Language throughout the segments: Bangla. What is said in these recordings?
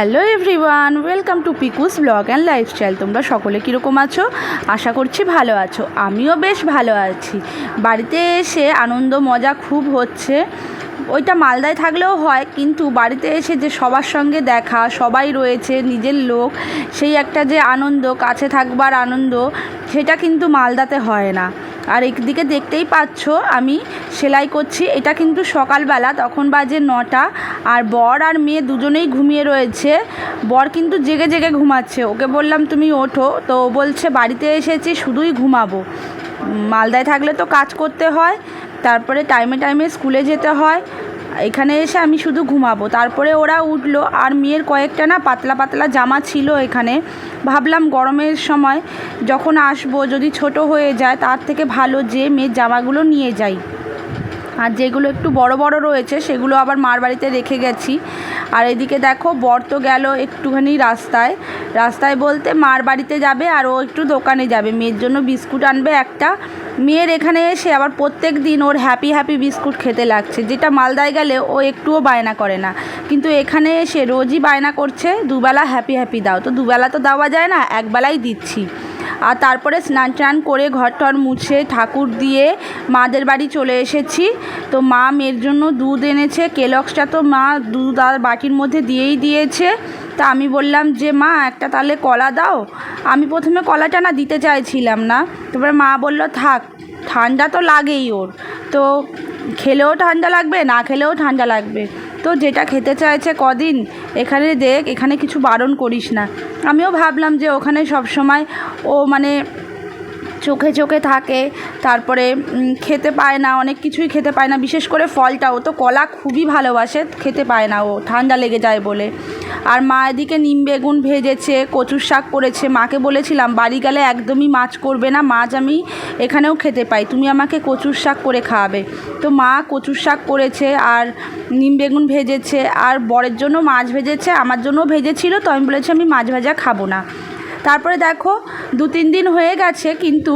Hello everyone, welcome to Piku's vlog and lifestyle. তোমরা সকলে কীরকম আছো? আশা করছি ভালো আছো। আমিও বেশ ভালো আছি। বাড়িতে এসে আনন্দ, মজা খুব হচ্ছে। ওইটা মালদায় থাকলেও হয়, কিন্তু বাড়িতে এসে যে সবার সঙ্গে দেখা, সবাই রয়েছে, নিজের লোক, সেই একটা যে আনন্দ, কাছে থাকবার আনন্দ, সেটা কিন্তু মালদাতে হয় না। আর একদিকে দেখতেই পাচ্ছ, আমি সেলাই করছি। এটা কিন্তু সকালবেলা, তখন বাজে নটা। আর বর আর মেয়ে দুজনেই ঘুমিয়ে রয়েছে। বর কিন্তু জেগে জেগে ঘুমাচ্ছে। ওকে বললাম, তুমি ওঠো। তো ও বলছে, বাড়িতে এসেছি, শুধুই ঘুমাবো। মালদায় থাকলে তো কাজ করতে হয়, তারপরে টাইমে টাইমে স্কুলে যেতে হয়। এখানে এসে আমি শুধু ঘুমাবো। তারপরে ওরা উঠল, আর মেয়ের কয়েকটা না পাতলা পাতলা জামা ছিল এখানে। ভাবলাম গরমের সময় যখন আসব, যদি ছোট হয়ে যায়, তার থেকে ভালো যে মেয়ের জামাগুলো নিয়ে যাই। আর যেগুলো একটু বড় বড় রয়েছে, সেগুলো আবার মার বাড়িতে রেখে গেছি। আর এদিকে দেখো, বর তো গেল একটুখানি রাস্তায়। রাস্তায় বলতে মার বাড়িতে যাবে আর ও একটু দোকানে যাবে। মেয়ের জন্য বিস্কুট আনবে একটা। মেয়ের এখানে এসে আবার প্রত্যেক দিন ওর হ্যাপি হ্যাপি বিস্কুট খেতে লাগছে। যেটা মালদায় গেলে ও একটুও বায়না করে না। কিন্তু এখানে এসে রোজই বায়না করছে, দুবেলা হ্যাপি হ্যাপি দাও। তো দুবেলা তো দেওয়া যায় না, একবেলাই দিচ্ছি। আর তারপরে স্নান টান করে ঘর টর মুছে ঠাকুর দিয়ে মাদের বাড়ি চলে এসেছি। তো মা মেয়ের জন্য দুধ এনেছে কেলক্সটা তো মা দুধ আর বাটির মধ্যে দিয়েই দিয়েছে। তা আমি বললাম যে, মা, একটা তাহলে কলা দাও। আমি প্রথমে কলাটা না দিতে চাইছিলাম না। তারপরে মা বলল, থাক, ঠান্ডা তো লাগেই ওর। তো খেলেও ঠান্ডা লাগবে, না খেলেও ঠান্ডা লাগবে। তো যেটা খেতে চাইছে কদিন, এখানে দেখ, এখানে কিছু বারণ করিস না। আমিও ভাবলাম যে ওখানে সব সময় ও মানে চোখে চোখে থাকে, তারপরে খেতে পায় না, অনেক কিছুই খেতে পায় না, বিশেষ করে ফলটা ও তো কলা খুবই ভালোবাসে, খেতে পায় না ও, ঠান্ডা লেগে যায় বলে। আর মা এদিকে নিম বেগুন ভেজেছে, কচুর শাক করেছে। মাকে বলেছিলাম, বাড়ি গেলে একদমই মাছ করবে না, মাছ আমি এখানেও খেতে পাই, তুমি আমাকে কচুর শাক করে খাওয়াবে। তো মা কচুর শাক করেছে আর নিম বেগুন ভেজেছে, আর বরের জন্য মাছ ভেজেছে, আমার জন্যও ভেজেছিল, তো আমি বলেছি আমি মাছ ভাজা খাব না। তারপরে দেখো, দু তিন দিন হয়ে গেছে, কিন্তু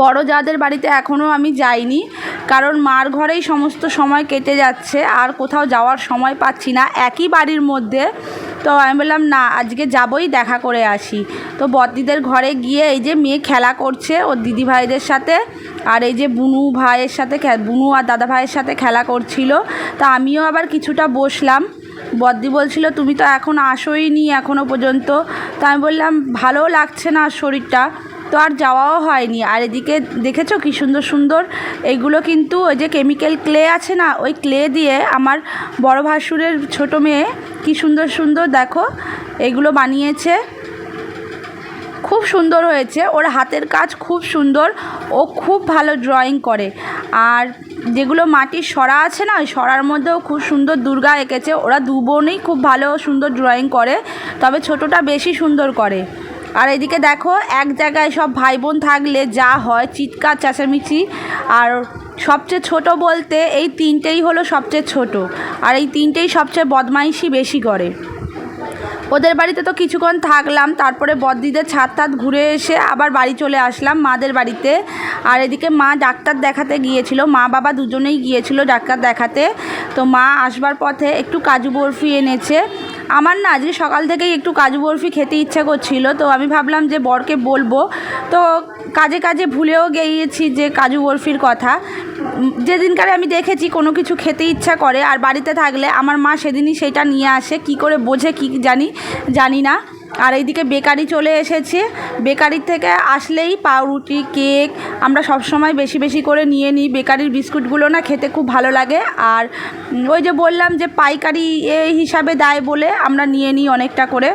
বড় যাদের বাড়িতে এখনও আমি যাইনি, কারণ মার ঘরেই সমস্ত সময় কেটে যাচ্ছে, আর কোথাও যাওয়ার সময় পাচ্ছি না। একই বাড়ির মধ্যে, তো আমি বললাম, না, আজকে যাবই, দেখা করে আসি। তো বদ্দিদের ঘরে গিয়ে এই যে মেয়ে খেলা করছে, ওর দিদি ভাইদের সাথে, আর এই যে বুনু ভাইয়ের সাথে বুনু আর দাদা ভাইয়ের সাথে খেলা করছিল, তা আমিও আবার কিছুটা বসলাম। বদ্দি বলছিল, তুমি তো এখন আসোই নি এখনও পর্যন্ত। তো আমি বললাম, ভালোও লাগছে না শরীরটা। তো আর যাওয়াও হয়নি। আর এদিকে দেখেছ কি সুন্দর সুন্দর? এগুলো কিন্তু ওই যে কেমিক্যাল ক্লে আছে না, ওই ক্লে দিয়ে আমার বড় ভাসুরের ছোটো মেয়ে কি সুন্দর সুন্দর দেখো, এগুলো বানিয়েছে। খুব সুন্দর হয়েছে। ওর হাতের কাজ খুব সুন্দর। ও খুব ভালো ড্রয়িং করে। আর যেগুলো মাটির সরা আছে না, ওই সরার মধ্যেও খুব সুন্দর দুর্গা এঁকেছে। ওরা দু বোনই খুব ভালো, সুন্দর ড্রয়িং করে, তবে ছোটোটা বেশি সুন্দর করে। আর এদিকে দেখো, এক জায়গায় সব ভাই বোন থাকলে যা হয়, চিৎকার, চেঁচামেচি। আর সবচেয়ে ছোট বলতে এই তিনটেই হলো সবচেয়ে ছোট। আর এই তিনটেই সবচেয়ে বদমাইশি বেশি করে। ওদের বাড়িতে তো কিছুক্ষণ থাকলাম, তারপরে বদ্দিদের ছাদ টাত ঘুরে এসে আবার বাড়ি চলে আসলাম মাদের বাড়িতে। আর এদিকে মা ডাক্তার দেখাতে গিয়েছিল, মা বাবা দুজনেই গিয়েছিল ডাক্তার দেখাতে। তো মা আসবার পথে একটু কাজু বরফি এনেছে আমার না আজকে সকাল থেকেই একটু কাজু বরফি খেতে ইচ্ছা করছিল, তো আমি ভাবলাম যে বরকে বলব। তো কাজে কাজে ভুলেও গিয়েছি যে কাজু বরফির কথা। যেদিনকারে আমি দেখেছি কোনো কিছু খেতে ইচ্ছা করে, আর বাড়িতে থাকলে আমার মা সেদিনই সেটা নিয়ে আসে, কি করে বোঝে কি জানি জানি না। আর এইদিকে বেকারি চলে এসেছে। বেকারির থেকে আসলেই পাউরুটি, কেক আমরা সব সময় বেশি বেশি করে নিয়ে নিই। বেকারির বিস্কুটগুলো না খেতে খুব ভালো লাগে। আর ওই যে বললাম যে পাইকারি হিসাবে দেয় বলে আমরা নিয়ে নিই অনেকটা করে।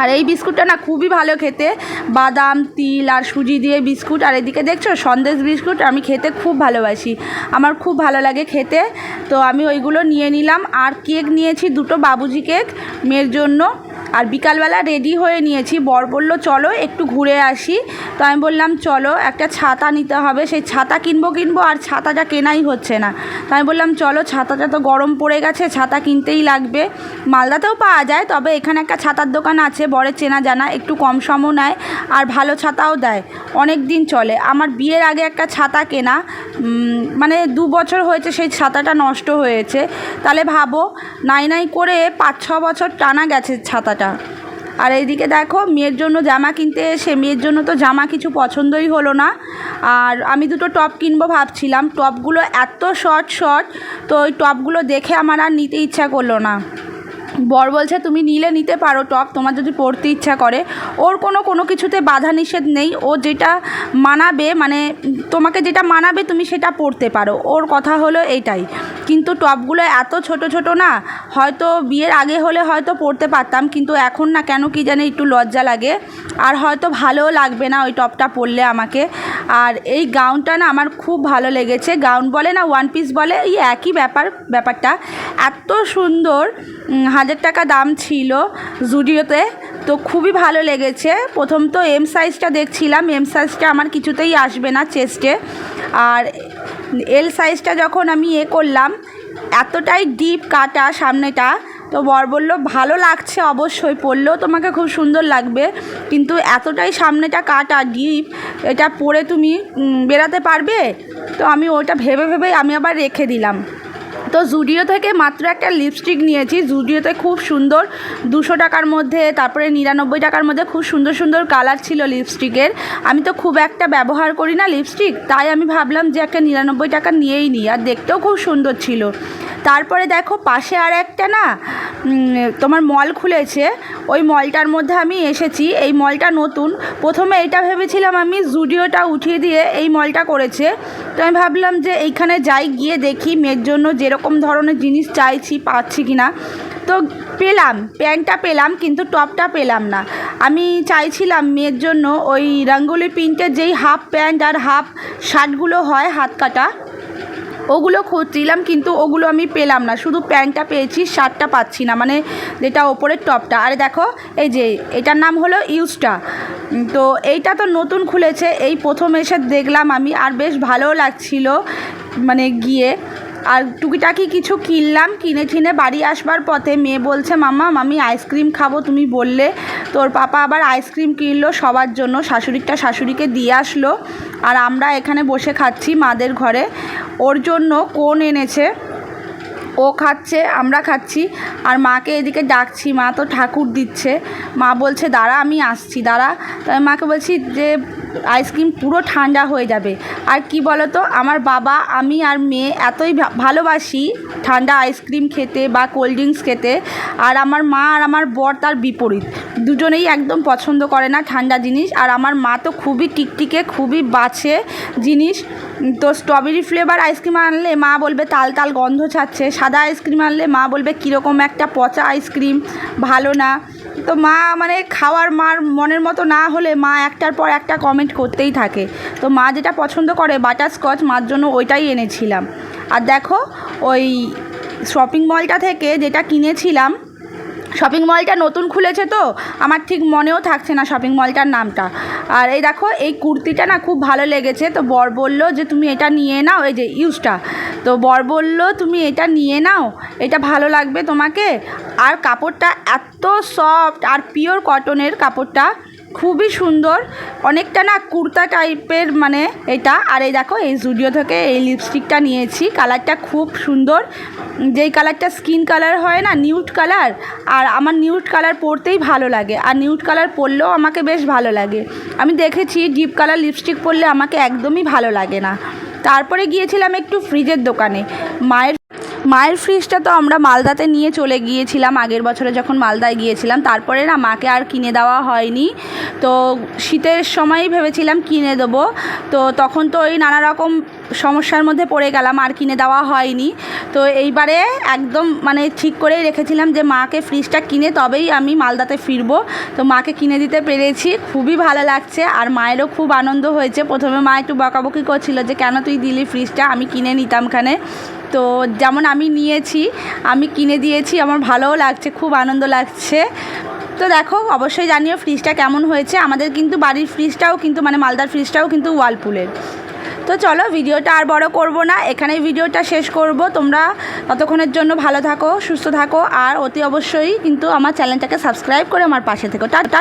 আর এই বিস্কুটটা না খুবই ভালো খেতে। বাদাম, তিল আর সুজি দিয়ে বিস্কুট। আর এদিকে দেখছ, সন্দেশ বিস্কুট আমি খেতে খুব ভালোবাসি। আমার খুব ভালো লাগে খেতে। তো আমি ওইগুলো নিয়ে নিলাম। আর কেক নিয়েছি দুটো বাবুজি কেক। মেয়ের জন্য। আর বিকালবেলা রেডি হয়ে নিয়েছি। বর বলল, চলো, একটু ঘুরে আসি। তো আমি বললাম, চলো, একটা ছাতা নিতে হবে। সেই ছাতা কিনবো কিনবো, আর ছাতাটা কেনাই হচ্ছে না। তো আমি বললাম, চলো ছাতাটা তো গরম পড়ে গেছে, ছাতা কিনতেই লাগবে। মালদাতেও পাওয়া যায়, তবে এখানে একটা ছাতার দোকান আছে, বরের চেনা জানা, একটু কম সমও নেয়, আর ভালো ছাতাও দেয়। অনেক দিন চলে। আমার বিয়ের আগে একটা ছাতা কেনা মানে দু বছর হয়েছে, সেই ছাতাটা নষ্ট হয়েছে। তাহলে ভাবো, নাই নাই করে পাঁচ ছ বছর টানা গেছে ছাতাটা। আর এইদিকে দেখো, মেয়ের জন্য জামা কিনতে এসে, মেয়ের জন্য তো জামা কিছু পছন্দই হলো না। আর আমি দুটো টপ কিনবো ভাবছিলাম। টপগুলো এত শর্ট শর্ট, তো ওই টপগুলো দেখে আমার আর নিতে ইচ্ছা করল না। বর বলছে, তুমি নিলে নিতে পারো টপ, তোমার যদি পরতে ইচ্ছা করে। ওর কোনো কোনো কিছুতে বাধা নিষেধ নেই। ও যেটা মানাবে মানে তোমাকে যেটা মানাবে তুমি সেটা পরতে পারো। ওর কথা হলো এইটাই। কিন্তু টপগুলো এত ছোট ছোট না, হয়তো বিয়ের আগে হলে হয়তো পরতে পারতাম, কিন্তু এখন না কেন কি জানি একটু লজ্জা লাগে। আর হয়তো ভালোও লাগবে না ওই টপটা পরলে আমাকে। আর এই গাউনটা না আমার খুব ভালো লেগেছে। গাউন বলে না ওয়ান পিস বলে, এই একই ব্যাপার, ব্যাপারটা। এত সুন্দর হাজার টাকা দাম ছিল জুডিওতে তো খুবই ভালো লেগেছে। প্রথম তো এম সাইজটা দেখছিলাম এম সাইজটা আমার কিছুতেই আসবে না চেস্টে আর এল সাইজটা যখন আমি এ করলাম, এতটাই ডিপ কাটা সামনেটা, তো বর বলল, ভালো লাগছে অবশ্যই, পরলেও তোমাকে খুব সুন্দর লাগবে। কিন্তু এতটাই সামনেটা কাটা ডিপ এটা পরে তুমি বেরাতে পারবে? তো আমি ওটা ভেবে ভেবে আমি আবার রেখে দিলাম। তো জুডিও থেকে মাত্র একটা লিপস্টিক নিয়েছি। জুডিওতে খুব সুন্দর দুশো টাকার মধ্যে, তারপরে নিরানব্বই টাকার মধ্যে খুব সুন্দর সুন্দর কালার ছিল লিপস্টিকের আমি তো খুব একটা ব্যবহার করি না লিপস্টিক তাই আমি ভাবলাম যে একটা নিরানব্বই টাকা নিয়েই নিই। আর দেখতেও খুব সুন্দর ছিল। তারপরে দেখো পাশে আর একটা না তোমার মল খুলেছে। ওই মলটার মধ্যে আমি এসেছি। এই মলটা নতুন। প্রথমে এটা ভেবেছিলাম আমি জুডিওটা উঠিয়ে দিয়ে এই মলটা করেছে। তো আমি ভাবলাম যে এইখানে যাই, গিয়ে দেখি মেয়ের জন্য যেরকম ধরনের জিনিস চাইছি, পাচ্ছি কি না তো পেলাম। প্যান্টটা পেলাম, কিন্তু টপটা পেলাম না। আমি চাইছিলাম মেয়ের জন্য ওই রঙ্গোলি প্রিন্টের যেই হাফ প্যান্ট আর হাফ শার্টগুলো হয় হাত কাটা। ওগুলো খুঁজছিলাম, কিন্তু ওগুলো আমি পেলাম না। শুধু প্যান্টটা পেয়েছি, শার্টটা পাচ্ছি না মানে যেটা ওপরের টপটা। আরে দেখো, এই যে, এটার নাম হলো ইউজটা। তো এইটা তো নতুন খুলেছে, এই প্রথম এসে দেখলাম আমি, আর বেশ ভালোও লাগছিল মানে গিয়ে। আর টুকিটাকি কিছু কিনলাম, কিনে কিনে বাড়ি আসবার পথে মেয়ে বলছে মামা আমি আইসক্রিম খাব, তুমি বললে। তোর পাপা আবার আইসক্রিম কিনলো সবার জন্য শাশুড়িটা শাশুড়িকে দিয়ে আসলো। আর আমরা এখানে বসে খাচ্ছি মাদের ঘরে। ওর জন্য কোন এনেছে? ও খাচ্ছে, আমরা খাচ্ছি। আর মাকে এদিকে ডাকছি, মা তো ঠাকুর দিচ্ছে। মা বলছে, দাঁড়া, আমি আসছি, দাঁড়া। তাই মাকে বলছি যে আইসক্রিম পুরো ঠান্ডা হয়ে যাবে। আর কি বলো তো আমার বাবা, আমি আর মেয়ে এতই ভালোবাসি ঠান্ডা আইসক্রিম খেতে বা কোল্ড ড্রিঙ্কস খেতে। আর আমার মা আর আমার বর তার বিপরীত। দুজনেই একদম পছন্দ করে না ঠান্ডা জিনিস। আর আমার মা তো খুবই টিকটিকে, খুবই বাছে জিনিস। তো স্ট্রবেরি ফ্লেভার আইসক্রিম আনলে মা বলবে, তাল তাল গন্ধ ছাড়ছে। সাদা আইসক্রিম আনলে মা বলবে, কীরকম একটা পচা আইসক্রিম, ভালো না। তো মা মানে খাওয়ার মার মনের মতো না হলে মা একটার পর একটা কমেন্ট করতেই থাকে। তো মা যেটা পছন্দ করে বাটার স্কচ মার জন্য ওইটাই এনেছিলাম। আর দেখো ওই শপিং মলটা থেকে যেটা কিনেছিলাম শপিং মলটা নতুন খুলেছে তো, আমার ঠিক মনেও থাকছে না শপিং মলটার নামটা। আর এই দেখো, এই কুর্তিটা না খুব ভালো লেগেছে। তো বর বলল যে, তুমি এটা নিয়ে নাও, এই যে ইউজটা। তো বর বলল, তুমি এটা নিয়ে নাও, এটা ভালো লাগবে তোমাকে। আর কাপড়টা এত সফট আর পিওর কটনের কাপড়টা খুবই সুন্দর। অনেকটা না কুর্তা টাইপের মানে এটা। আর এই দেখো, এই জুডিও থেকে এই লিপস্টিকটা নিয়েছি। কালারটা খুব সুন্দর। যেই কালারটা স্কিন কালার হয় না নিউট কালার আর আমার নিউট কালার পরতেই ভালো লাগে। আর নিউট কালার পরলেও আমাকে বেশ ভালো লাগে। আমি দেখেছি ডিপ কালার লিপস্টিক পরলে আমাকে একদমই ভালো লাগে না। তারপরে গিয়েছিলাম একটু ফ্রিজের দোকানে। মায়ের মায়ের ফ্রিজটা তো আমরা মালদাতে নিয়ে চলে গিয়েছিলাম আগের বছরে যখন মালদায় গিয়েছিলাম। তারপরে না মাকে আর কিনে দেওয়া হয়নি। তো শীতের সময়ই ভেবেছিলাম কিনে দেবো। তো তখন তো ওই নানা রকম সমস্যার মধ্যে পড়ে গেলাম, আর কিনে দেওয়া হয়নি। তো এইবারে একদম মানে ঠিক করেই রেখেছিলাম যে মাকে ফ্রিজটা কিনে তবেই আমি মালদাতে ফিরবো। তো মাকে কিনে দিতে পেরেছি, খুবই ভালো লাগছে। আর মায়েরও খুব আনন্দ হয়েছে। প্রথমে মা একটু বকাবকি করছিল যে, কেন তুই দিলি ফ্রিজটা? আমি কিনে নিতামখানে তো যেমন আমি নিয়েছি, আমি কিনে দিয়েছি, আমার ভালোও লাগছে, খুব আনন্দ লাগছে। তো দেখো, অবশ্যই জানিও ফ্রিজটা কেমন হয়েছে। আমাদের কিন্তু বাড়ির ফ্রিজটাও কিন্তু মানে মালদার ফ্রিজটাও কিন্তু ওয়ালপুলের তো চলো, ভিডিওটা আর বড় করব না। এখানেই ভিডিওটা শেষ করব। তোমরা ততক্ষণের জন্য ভালো থাকো, সুস্থ থাকো। আর অতি অবশ্যই কিন্তু আমার চ্যানেলটাকে সাবস্ক্রাইব করে আমার পাশে থেকো। টা